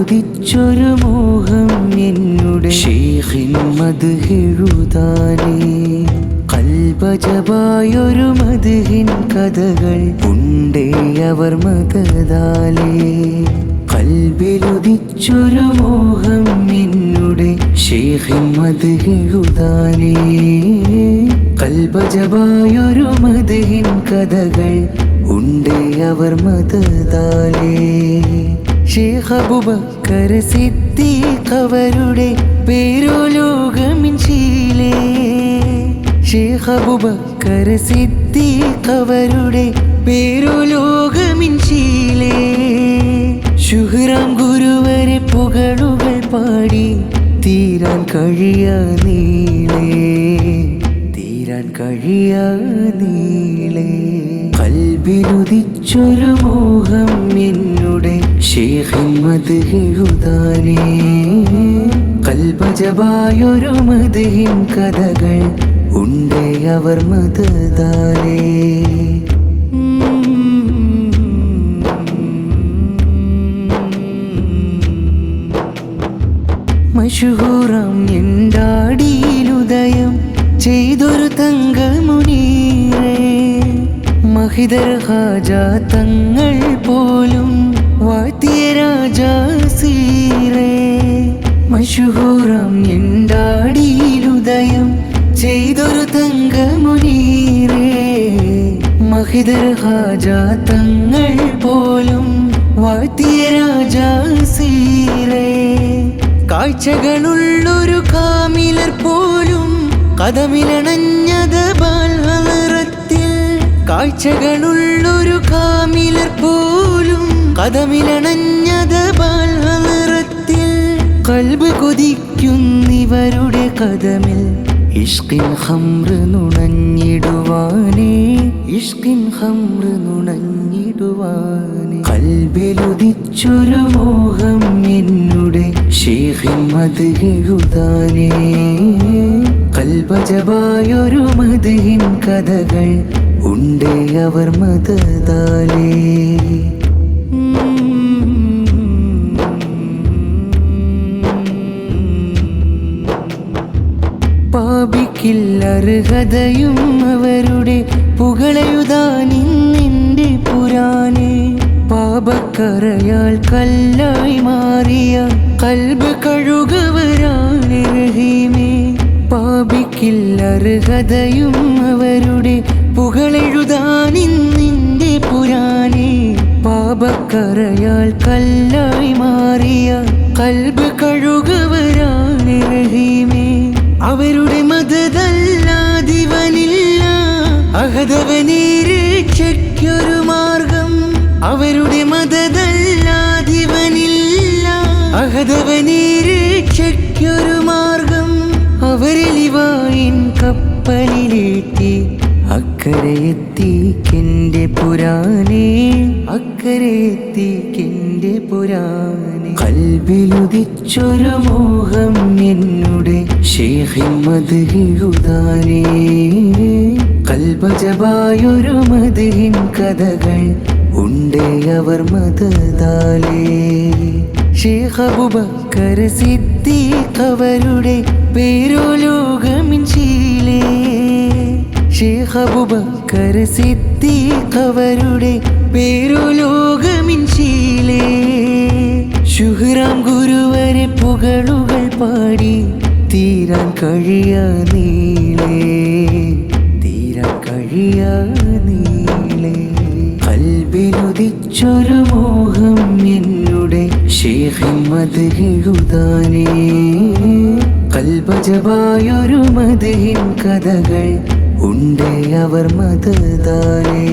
ഉദിച്ചൊരു മോഹം എന്നുടെ ഷേഖിൻ മധുഹിഴുതാനേ. കൽപജപായൊരു മതിഹിൻ കഥകൾ ഉണ്ടേ അവർ മതദാലേ കൽബിലുദിച്ചൊരു മോഹം എന്നുടെ ഷേഖിൻ മധുഹിഴുതാനേ. കൽപജപായൊരു മതിഹിൻ കഥകൾ ഉണ്ടേ അവർ മതദാലേ ഷേഖ് സിദ്ദീഖവരുടെ സിദ്ദീഖ് അവരുടെ പേരോ ലോകമിൻ ശീലേ. ഷേഖ് അബുബക്കർ സിദ്ദീഖ് അവരുടെ ശീലേ. ശുഹ്റാം ഗുരുവരെ പുകഴുകൾ പാടി തീരാൻ കഴിയ നീളേ. തീരാൻ കഴിയാ നീളേ കൽബിലുദിച്ചൊരു മോഹം എന്നുടെ ഷേഖിൻ എഴുതാനേ. കൽബജപായൊരു മധുഹിൻ കഥകൾ ഉണ്ടേ അവർ മതതാലേ മഷുഹൂറം എന്താടിയിലുദയം ചെയ്തൊരു മഹിതർ ഹാജാ തങ്ങൾ പോലും വാത്തിയ രാജാ സീറേ. മഷുഹൂറാം എണ്ടാടിയിലുദയം ചെയ്തൊരു തങ്കമുനീറേ. മഹിതർ ഹാജാ തങ്ങൾ പോലും വാത്തിയ രാജാ സീറേ. കാഴ്ചകളുള്ളൊരു കാമിലർ പോലും കഥമിലണഞ്ഞത് ബാൽനിറത്തിൽ കാഴ്ചകളുള്ളൊരു കാമിലർ പോലും കഥമിലണഞ്ഞത് ബാൽനിറത്തിൽ കൽബ് കൊതിക്കുന്നിവരുടെ കഥമിൽ ഇഷ്കിൻ ഹംറ് നുണഞ്ഞിടുവാനേ ഇഷ്കിൻ ഹംറ് നുണഞ്ഞിടുവാനേ. കൽബിലുദിച്ചൊരു മോഹം എന്നുടെ ഷേഖിൻ എഴുതാനേ. കൽബജബായൊരു മതിൻ കഥകൾ ഉണ്ടേ അവർ മതതാലേ പാപിക്കില്ലർഹതയും അവരുടെ പുകളയുതാനിന്നിന്റെ പുരാനെ പാപക്കറയാൽ കല്ലായി മാറിയ കൽബ് കഴുകവരാണ് റഹീമേ. പാപിക്കില്ലർഹതയും അവരുടെ പുകളെഴുതാനിന്നിന്റെ പുരാനെ. പാപക്കറയാൽ കല്ലായി മാറിയ കൽബ് കഴുകവരാണ് അവരുടെ മതതല്ലാതിവനില്ല. അഹദവനെ രക്ഷയ്ക്കൊരു മാർഗം. അവരുടെ മതതല്ലാതിവനില്ല. അഹദവനെ രക്ഷയ്ക്കൊരു മാർഗം. അവരിലിവായിൻ കപ്പലിലേറ്റി അക്കരെ എത്തിക്കെന്റെ പുരാനേ അക്കരെ എത്തിക്കെന്റെ പുരാനേ കൽവിലുദിച്ചൊരു മോഹം എന്നുടെ ഷേഖിൻ മധുഹെഴുതാനേ കൽബജപായൊരു മതിഹിൻ കഥകൾ ഉണ്ടേ അവർ മതതാലേ ഷേഖ് അബുബക്കർ സിദ്ദീഖ് അവരുടെ പേരോ ലോകമിൻ ശീലേ. അബുബക്കർ സിദ്ദീഖ് അവരുടെ പേരോ ലോകമിൻ ശീലേ. ശുഹ്റാം ഗുരുവരെ പുകളുകൾ പാടി തീരാൻ കഴിയാ നീളേ. തീരാൻ കഴിയാ നീളേ. കൽബിലുദിച്ചൊരു മോഹം എന്നുടെ ഷേഹിമത് എഴുതാനേ. കൽബജവായൊരു മതിൻ കഥകൾ ഉണ്ടേ അവർ മതതാനേ